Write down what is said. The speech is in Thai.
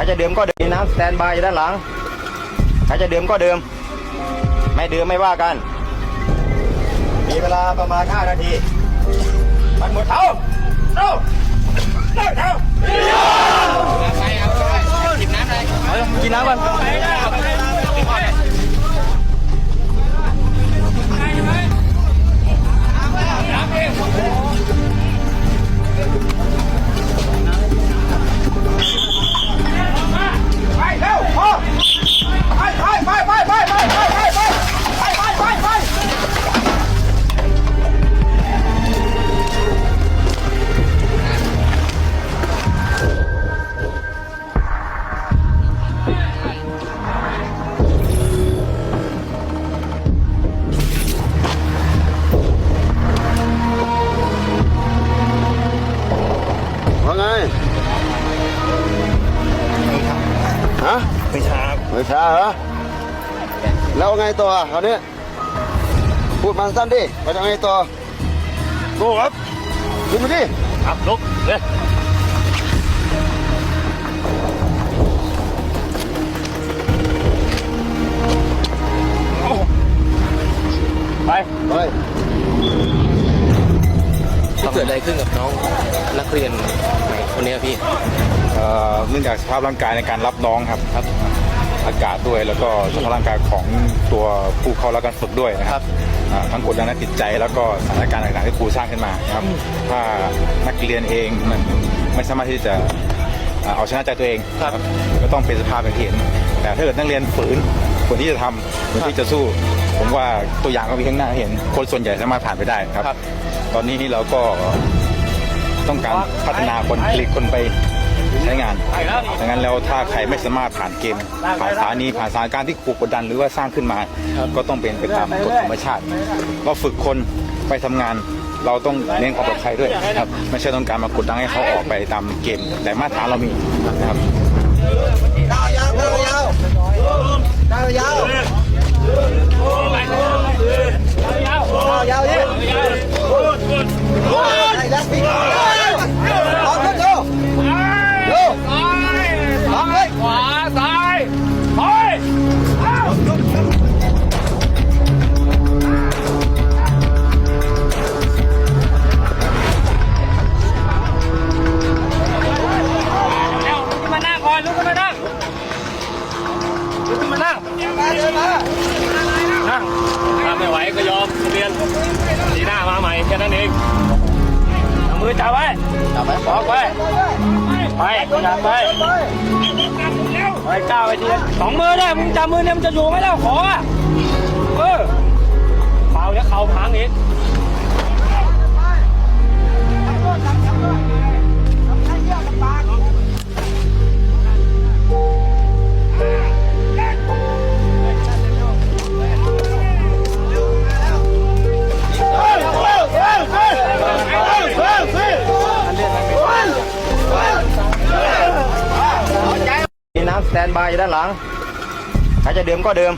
ครจะดื่มก็ดื่มน้ำสแตนบายอยู่ด้านหลังใครจะดื่มก็ดื่มไม่ดื่มไม่ว่ากัน มีเวลาประมาณ5นาที มันหมดเท้าเท้าเท้า ไม่ช้าไม่ช้าเหรอแล้วไงต่อคราวนี้พูดมาสั้นดิไปทางไงต่อโก้ครับขึ้นมาดิครับลุกเลยไปไปเกิดอะไรขึ้นกับน้องนักเรียนใหม่คนนี้ครับพี่ เอ่อเนื่องจากสภาพร่างกายในการรับน้องครับครับ อากาศด้วยแล้วก็สภาพร่างกายของตัวผู้เข้ารับการฝึกด้วยนะครับอ่าทั้งกดดันทางจิตใจแล้วก็สถานการณ์ต่างๆที่ครูสร้างขึ้นมานะครับ ถ้านักเรียนเองมันไม่สามารถที่จะอ่าเอาชนะใจตัวเองนะครับก็ต้องเป็นสภาพอย่างที่เห็น แต่ถ้าเกิดนักเรียนฝืนคนที่จะทำคนที่จะสู้ ผมว่าตัวอย่างก็มีข้างหน้าให้เห็น คนส่วนใหญ่สามารถผ่านไปได้ครับ ครับ ตอนนี้เราก็ต้องการพัฒนาคนผลิตคนไป ใช้งานดังนั้นแล้วถ้าใครไม่สามารถผ่านเกม ผ่านสถานีผ่านสถานการณ์ที่ถูกกดดันหรือว่าสร้างขึ้นมา ก็ต้องเป็นไปตามกฎธรรมชาติ เราฝึกคนไปทำงานเราต้องเน้นความปลอดภัยด้วยครับไม่ใช่ต้องการมากดดันให้เขาออกไปตามเกม แต่มาตรฐานเรามีนะครับดาวยาวดาวยาวดาวยาว นั่งนั่งถ้าไม่ไหวก็ยอมเรียนสีหน้ามาใหม่แค่นั้นเองเอามือจับไว้จับไว้บอกไว้ไปจับไปไปก้าวไปทีสองมือได้มึงจับมือเนี่ยมันจะอยู่ไหมแล้วขอเออเปล่าจะเข่าพังอีก สแตนบายอยู่ด้านหลังใครจะเดิมก็เดิม